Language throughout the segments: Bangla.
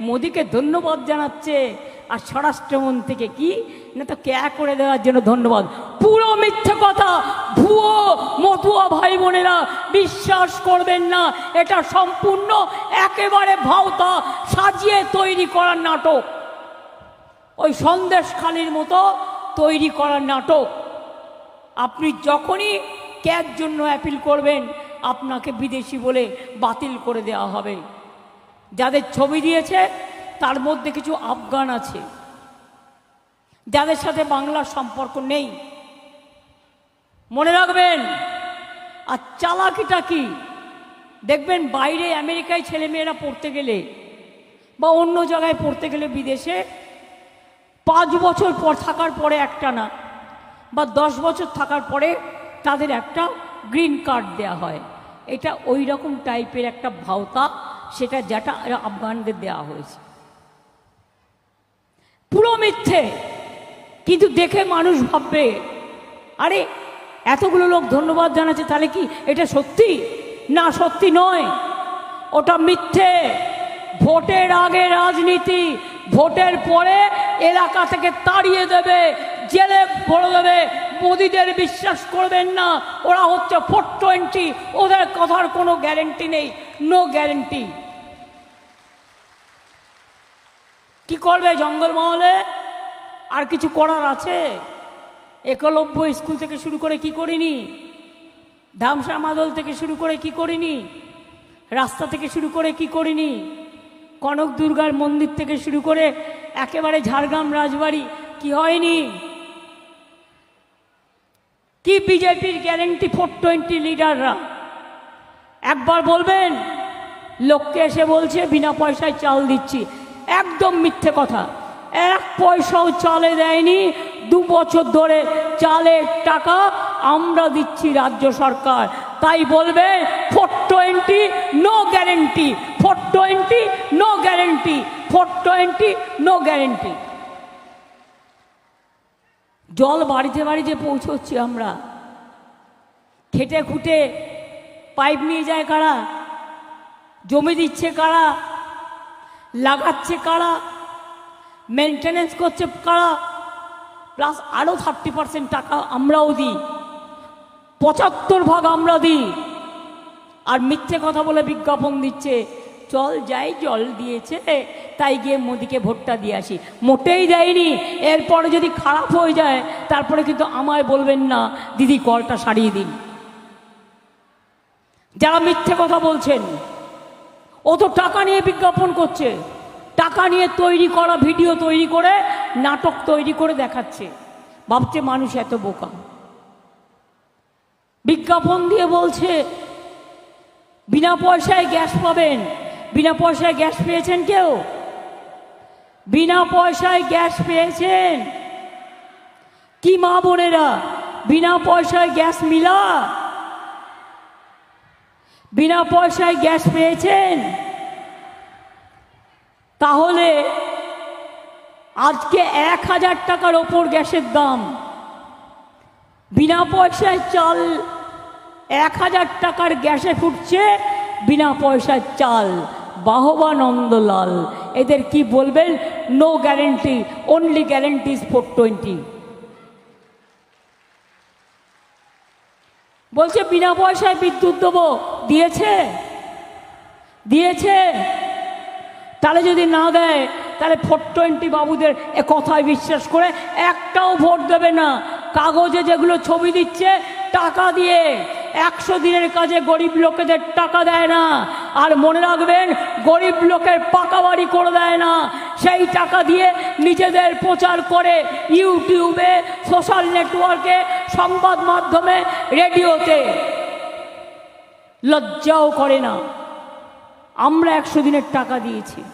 মোদিকে ধন্যবাদ জানাচ্ছে। আর স্বরাষ্ট্রমন্ত্রীকে কি? না তো ক্যা করে দেওয়ার জন্য ধন্যবাদ। পুরো মিথ্যে কথা ভুয়ো, মতুয়া ভাই বোনেরা বিশ্বাস করবেন না। এটা সম্পূর্ণ একেবারে ভাওতা সাজিয়ে তৈরি করার নাটক। ওই সন্দেশখালির মতো তৈরি করার নাটক। আপনি যখনই ক্যার জন্য অ্যাপিল করবেন, আপনাকে বিদেশি বলে বাতিল করে দেওয়া হবে। যাদের ছবি দিয়েছে, তার মধ্যে কিছু আফগান আছে। যাদের সাথে বাংলার সম্পর্ক নেই। মনে রাখবেন, আর চালাকিটা কি? দেখবেন বাইরে আমেরিকায় ছেলেমেয়েরা পড়তে গেলে বা অন্য জায়গায় পড়তে গেলে বিদেশে পাঁচ বছর পর থাকার পরে একটা না, বা দশ বছর থাকার পরে তাদের একটা গ্রিন কার্ড দেয়া হয়। এটা ওই রকম টাইপের একটা ভাওতা সেটা যেটা আফগানদের দেওয়া হয়েছে। পুরো মিথ্যে। কিন্তু দেখে মানুষ ভাববে, আরে, এতগুলো লোক ধন্যবাদ জানাচ্ছে, তাহলে কি এটা সত্যি? না, সত্যি নয়। ওটা মিথ্যে। ভোটের আগে রাজনীতি, ভোটের পরে এলাকা থেকে তাড়িয়ে দেবে, জেলে ভরে দেবে। মোদিদের বিশ্বাস করবেন না, ওরা হচ্ছে ফোর টোয়েন্টি, ওদের কথার কোনো গ্যারেন্টি নেই। নো গ্যারেন্টি কি করবে জঙ্গলমহলে আর কিছু করার আছে? একলব্য স্কুল থেকে শুরু করে কি করিনি? ধামসা মাদল থেকে শুরু করে কি করিনি? রাস্তা থেকে শুরু করে কি করিনি? কনক দুর্গার মন্দির থেকে শুরু করে একেবারে ঝাড়গ্রাম, রাজবাড়ি কি হয়নি? কি বিজেপির গ্যারেন্টি ফোর টোয়েন্টি লিডাররা একবার বলবেন, লোককে এসে বলছে, বিনা পয়সায় চাল দিচ্ছি। একদম মিথ্যে কথা। এক পয়সাও চালে দেয়নি, দু বছর ধরে চালের টাকা আমরা দিচ্ছি রাজ্য সরকার। তাই বলবে four twenty, no guarantee. Four twenty, no guarantee. Four twenty, no guarantee. জল বাড়িতে বাড়িতে পৌঁছচ্ছি আমরা। খেটে খুঁটে পাইপ নিয়ে যায় কারা? জমি দিচ্ছে কারা? লাগাচ্ছে কারা? মেনটেনেন্স করছে কারা? প্লাস আরও থার্টি পার্সেন্ট টাকা আমরাও দিই। পঁচাত্তর ভাগ আমরা দিই। আর মিথ্যে কথা বলে বিজ্ঞাপন দিচ্ছে। চল যাই, জল দিয়েছে। তাই গিয়ে মোদিকে ভোটটা দিয়ে আসি। মোটেই দেয়নি। এরপরে যদি খারাপ হয়ে যায়, তারপরে কিন্তু আমায় বলবেন না, দিদি, কলটা সারিয়ে দিন। যারা মিথ্যে কথা বলছেন, ও তো টাকা নিয়ে বিজ্ঞাপন করছে। টাকা নিয়ে তৈরি করা ভিডিও তৈরি করে, নাটক তৈরি করে দেখাচ্ছে। ভাবছে মানুষ এত বোকা। বিজ্ঞাপন দিয়ে বলছে, বিনা পয়সায় গ্যাস পাবেন। বিনা পয়সায় গ্যাস পেয়েছেন কেউ? বিনা পয়সায় গ্যাস পেয়েছেন? কি মা বোনেরা, বিনা পয়সায় গ্যাস মিলা? বিনা পয়সায় গ্যাস পেয়েছেন? তাহলে আজকে এক হাজার টাকার ওপর গ্যাসের দাম। বিনা পয়সায় চাল এক হাজার টাকার গ্যাসে ফুটছে, বিনা পয়সার চাল। বাহবা নন্দলাল, এদের কি বলবেন? No guarantee only guarantee four twenty বলছে, বিনা পয়সায় বিদ্যুৎ দেবো। দিয়েছে? দিয়েছে? তাহলে যদি না দেয়, তাহলে ফোর টোয়েন্টি বাবুদের এ কথায় বিশ্বাস করে একটাও ভোট দেবে না। কাগজে যেগুলো ছবি দিচ্ছে, টাকা দিয়ে। একশো দিনের কাজে গরিব লোকেদের টাকা দেয় না। আর মনে রাখবেন, গরিব লোকের পাকা বাড়ি করে দেয় না। সেই টাকা দিয়ে নিজেদের প্রচার করে ইউটিউবে, সোশ্যাল নেটওয়ার্কে সংবাদ মাধ্যমে, রেডিওতে। লজ্জাও করে না। আমরা একশো দিনের টাকা দিয়েছি।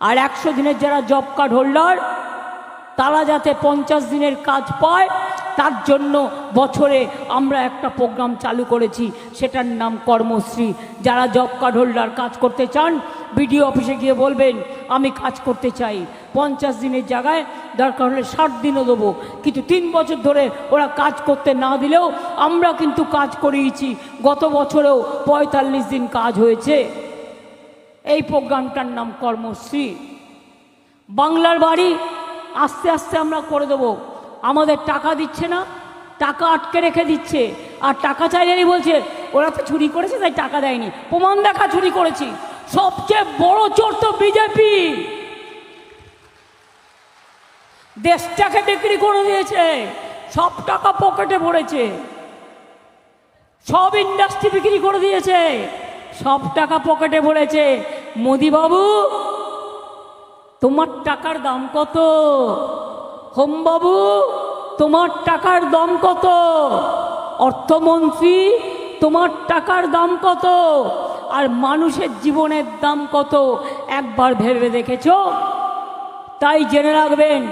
আর একশো দিনের যারা জব কার্ড হোল্ডার, তারা যাতে পঞ্চাশ দিনের কাজ পায়, তার জন্য বছরে আমরা একটা প্রোগ্রাম চালু করেছি। সেটার নাম কর্মশ্রী। যারা জব কার্ড হোল্ডার কাজ করতে চান বিডিও অফিসে গিয়ে বলবেন, আমি কাজ করতে চাই। পঞ্চাশ দিনের জায়গায় দরকার হলে ষাট দিনও দেবো। কিন্তু তিন বছর ধরে ওরা কাজ করতে না দিলেও আমরা কিন্তু কাজ করিয়েছি। গত বছরেও পঁয়তাল্লিশ দিন কাজ হয়েছে। এই প্রোগ্রামটার নাম কর্মশ্রী। বাংলার বাড়ি আস্তে আস্তে আমরা করে দেবো। আমাদের টাকা দিচ্ছে না, টাকা আটকে রেখে দিচ্ছে। আর টাকা চাইলেনি বলছে, ওরা তো চুরি করেছে, তাই টাকা দেয়নি। প্রমাণ দেখা চুরি করেছি। সবচেয়ে বড় চোর তো বিজেপি। দেশটাকে বিক্রি করে দিয়েছে, সব টাকা পকেটে ভরেছে। সব ইন্ডাস্ট্রি বিক্রি করে দিয়েছে, সব টাকা পকেটে ভরেছে। মোদি বাবু তোমার টাকার দাম কত? হোম বাবু তোমার টাকার দাম কত? অর্থমন্ত্রী, তোমার টাকার দাম কত? আর মানুষের জীবনের দাম কত? একবার ভেবে দেখেছ? তাই জেনে রাখবেন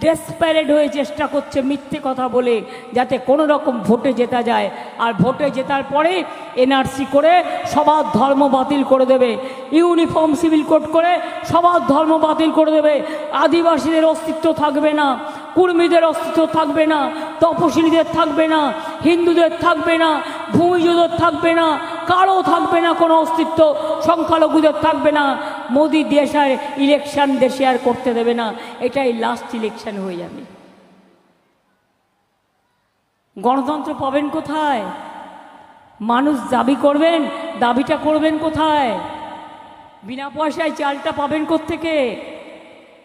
ডেসপারেট হয়ে চেষ্টা করছে মিথ্যে কথা বলে, যাতে কোনো রকম ভোটে জেতা যায়। আর ভোটে জেতার পরে এনআরসি করে সবার ধর্ম বাতিল করে দেবে। ইউনিফর্ম সিভিল কোড করে সবার ধর্ম বাতিল করে দেবে। আদিবাসীদের অস্তিত্ব থাকবে না, কুর্মীদের অস্তিত্ব থাকবে না, তপশিলীদের থাকবে না, হিন্দুদের থাকবে না ভূমিজদের থাকবে না কারও থাকবে না, কোনো অস্তিত্ব সংখ্যালঘুদের থাকবে না। মোদি দেশ আর ইলেকশন দেশে আর করতে দেবে না। এটাই লাস্ট ইলেকশন হয়ে যাবে। গণতন্ত্র পাবেন কোথায়? মানুষ দাবি করবেন, দাবিটা করবেন কোথায়? বিনা পয়সায় চালটা পাবেন কোত্থেকে?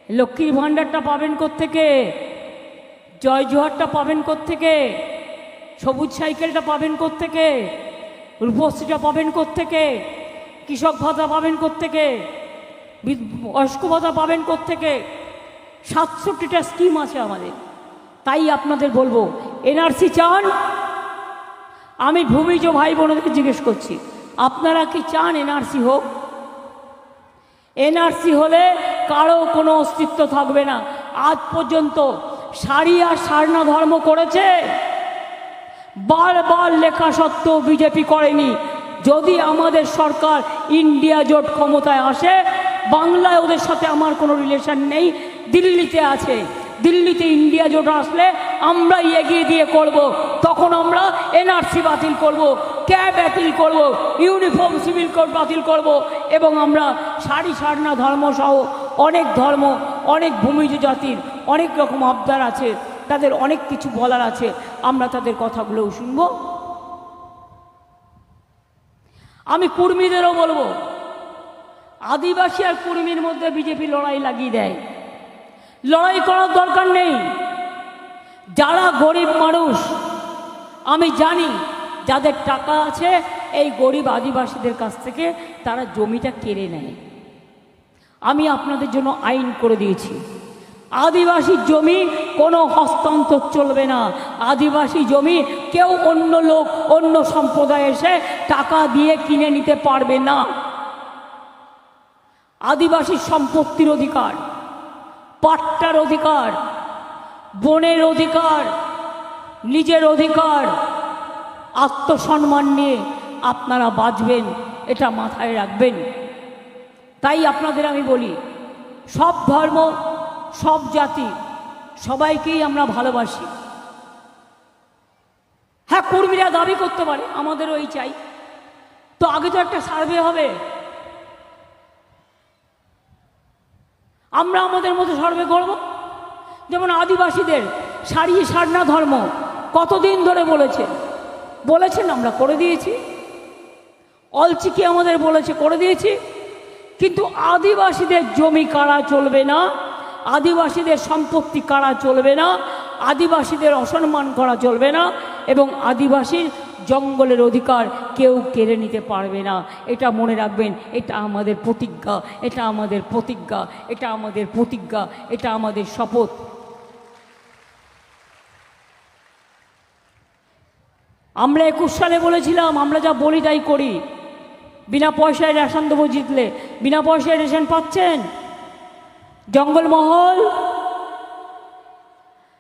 লক্ষ্মীর ভাণ্ডারটা পাবেন কোত্থেকে? জয় জোহারটা পাবেন কোত্থেকে? সবুজ সাইকেলটা পাবেন কোত্থেকে? রূপশ্রীটা পাবেন কোত্থেকে? কৃষক ভাতা পাবেন কোত্থেকে? বয়স্ক ভাতা পাবেন কোত্থেকে? সাতষট্টিটা স্কিম আছে আমাদের। তাই আপনাদের বলব, এনআরসি চান? আমি ভূমিজ ভাই বোনদেরকে জিজ্ঞেস করছি, আপনারা কি চান এনআরসি হোক? এনআরসি হলে কারও কোনো অস্তিত্ব থাকবে না। আজ পর্যন্ত সারি আর সারনা ধর্ম করেছে? বারবার লেখা সত্ত্বেও বিজেপি করেনি। যদি আমাদের সরকার ইন্ডিয়া জোট ক্ষমতায় আসে, বাংলায় ওদের সাথে আমার কোনো রিলেশন নেই, দিল্লিতে আছে। দিল্লিতে ইন্ডিয়া জোট আসলে আমরাই এগিয়ে দিয়ে করব। তখন আমরা এনআরসি বাতিল করব, ক্যাব বাতিল করব ইউনিফর্ম সিভিল কোড বাতিল করব এবং আমরা সারি সারনা ধর্মসহ অনেক ধর্ম, অনেক ভূমিজ জাতির অনেক রকম আবদার আছে। তাদের অনেক কিছু বলার আছে, আমরা তাদের কথাগুলোও শুনব। আমি কুর্মীদেরও বলব, আদিবাসী আর কুর্মীর মধ্যে বিজেপি লড়াই লাগিয়ে দেয়। লড়াই করার দরকার নেই। যারা গরিব মানুষ, আমি জানি যাদের টাকা আছে, এই গরিব আদিবাসীদের কাছ থেকে তারা জমিটা কেড়ে নেয়। আমি আপনাদের জন্য আইন করে দিয়েছি। আদিবাসী জমি কোনো হস্তান্তর চলবে না। আদিবাসী জমি কেউ অন্য লোক, অন্য সম্প্রদায় এসে টাকা দিয়ে কিনে নিতে পারবে না। আদিবাসী সম্পত্তির অধিকার, পাট্টার অধিকার, বনের অধিকার, নিজের অধিকার, আত্মসম্মান নিয়ে আপনারা বাঁচবেন, এটা মাথায় রাখবেন। তাই আপনাদের আমি বলি, সব ধর্ম সব জাতি, সবাইকেই আমরা ভালোবাসি। হ্যাঁ কর্মীরা দাবি করতে পারে, আমাদেরও এই চাই। তো আগে তো একটা সার্ভে হবে। আমরা আমাদের মতো সার্ভে করব। যেমন আদিবাসীদের সারি সারনা ধর্ম, কতদিন ধরে বলেছে। বলেছেন, আমরা করে দিয়েছি। অলচিকি আমাদের বলেছে, করে দিয়েছি। কিন্তু আদিবাসীদের জমি কারা চলবে না? আদিবাসীদের সম্পত্তি কারা চলবে না, আদিবাসীদের অসম্মান করা চলবে না এবং আদিবাসীর জঙ্গলের অধিকার কেউ কেড়ে নিতে পারবে না। এটা মনে রাখবেন, এটা আমাদের প্রতিজ্ঞা, এটা আমাদের প্রতিজ্ঞা, এটা আমাদের প্রতিজ্ঞা, এটা আমাদের শপথ। আমরা একুশ সালে বলেছিলাম, আমরা যা বলি তাই করি। বিনা পয়সায় রেশন দেবো জিতলে। বিনা পয়সায় রেশন পাচ্ছেন? জঙ্গলমহল,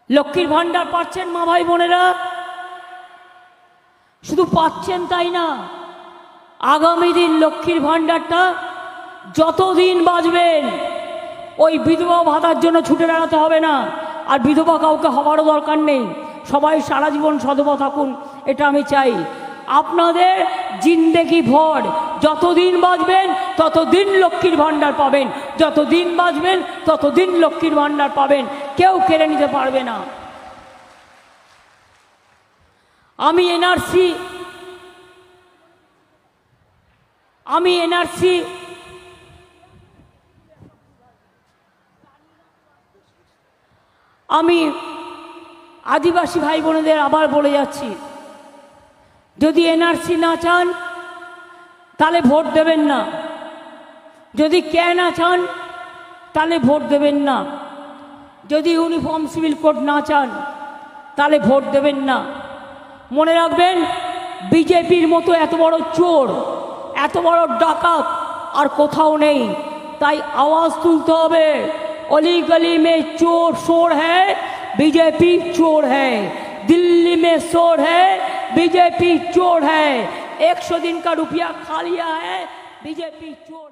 লক্ষ্মীর ভাণ্ডার পাচ্ছেন মা ভাই বোনেরা। শুধু পাচ্ছেন তাই না, আগামী দিন লক্ষ্মীর ভাণ্ডারটা যতদিন বাঁচবেন, ওই বিধবা ভাতার জন্য ছুটে বেড়াতে হবে না। আর বিধবা কাউকে হওয়ারও দরকার নেই। সবাই সারা জীবন সধবা থাকুন, এটা আমি চাই। আপনাদের জিন্দেগি ভর। যতদিন বাঁচবেন, ততদিন লক্ষ্মীর ভাণ্ডার পাবেন। যতদিন বাঁচবেন, ততদিন লক্ষ্মীর ভাণ্ডার পাবেন। কেউ কেড়ে নিতে পারবে না। আমি এনআরসি আমি এনআরসি, আমি আদিবাসী ভাই বোনেদের আবার বলে যাচ্ছি। যদি এনআরসি না চান, তাহলে ভোট দেবেন না। যদি কে না চান, তাহলে ভোট দেবেন না। যদি ইউনিফর্ম সিভিল কোড না চান, তাহলে ভোট দেবেন না। মনে রাখবেন, বিজেপির মতো এত বড় চোর, এত বড় ডাকাত আর কোথাও নেই। তাই আওয়াজ তুলতে হবে অলি গলি মে চোর শোর হ্যাঁ বিজেপি চোর হ্যাঁ দিল্লি মে শোর হ্যাঁ बीजेपी चोर है। एक सौ दिन का रुपया खा लिया है। बीजेपी चोर